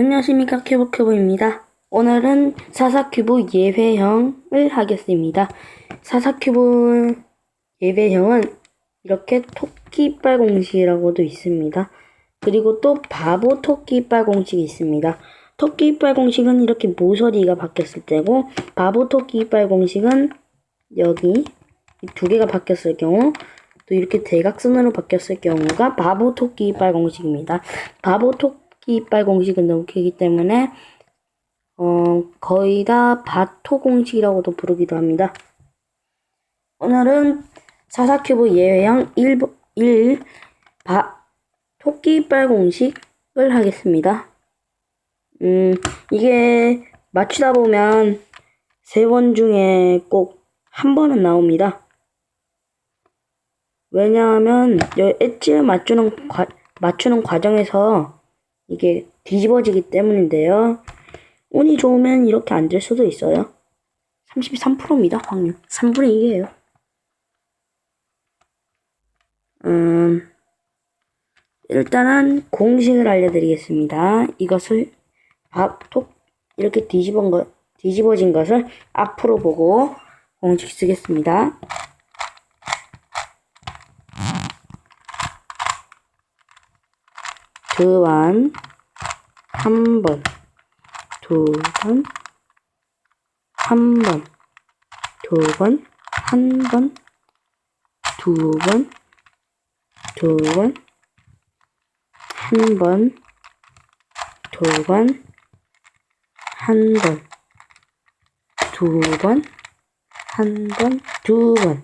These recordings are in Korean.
안녕하십니까 큐브큐브입니다. 오늘은 사사큐브 예외형을 하겠습니다. 사사큐브 예외형은 이렇게 토끼빨 공식이라고도 있습니다. 그리고 또 바보 토끼빨 공식이 있습니다. 토끼빨 공식은 이렇게 모서리가 바뀌었을 때고 바보 토끼빨 공식은 여기 이두 개가 바뀌었을 경우 또 이렇게 대각선으로 바뀌었을 경우가 바보 토끼 이빨 공식입니다. 바보 토끼 이빨 공식은 너무 길기 때문에 어, 거의 다 바토 공식이라고도 부르기도 합니다. 오늘은 사사큐브 예외형 1, 1 바, 토끼 이빨 공식을 하겠습니다. 음, 이게 맞추다 보면 세 번 중에 꼭 한 번은 나옵니다. 왜냐하면 여 엣지를 맞추는 과, 맞추는 과정에서 이게 뒤집어지기 때문인데요. 운이 좋으면 이렇게 안 될 수도 있어요. 33%입니다, 확률. 3분의 2예요. 음, 일단은 공식을 알려드리겠습니다. 이것을 밥, 톡, 이렇게 뒤집은 것, 뒤집어진 것을 앞으로 보고 공식 쓰겠습니다. 두 번, 한 번, 두 번, 한 번, 두 번, 한 번, 두 번, 두 번, 한 번, 두 번, 한 번, 두 번, 한 번, 두 번.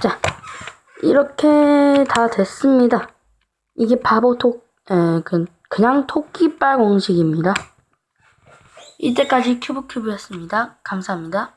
자, 이렇게 다 됐습니다. 이게 바보 토, 에, 그, 그냥 토끼빨 공식입니다. 이때까지 큐브큐브였습니다. 감사합니다.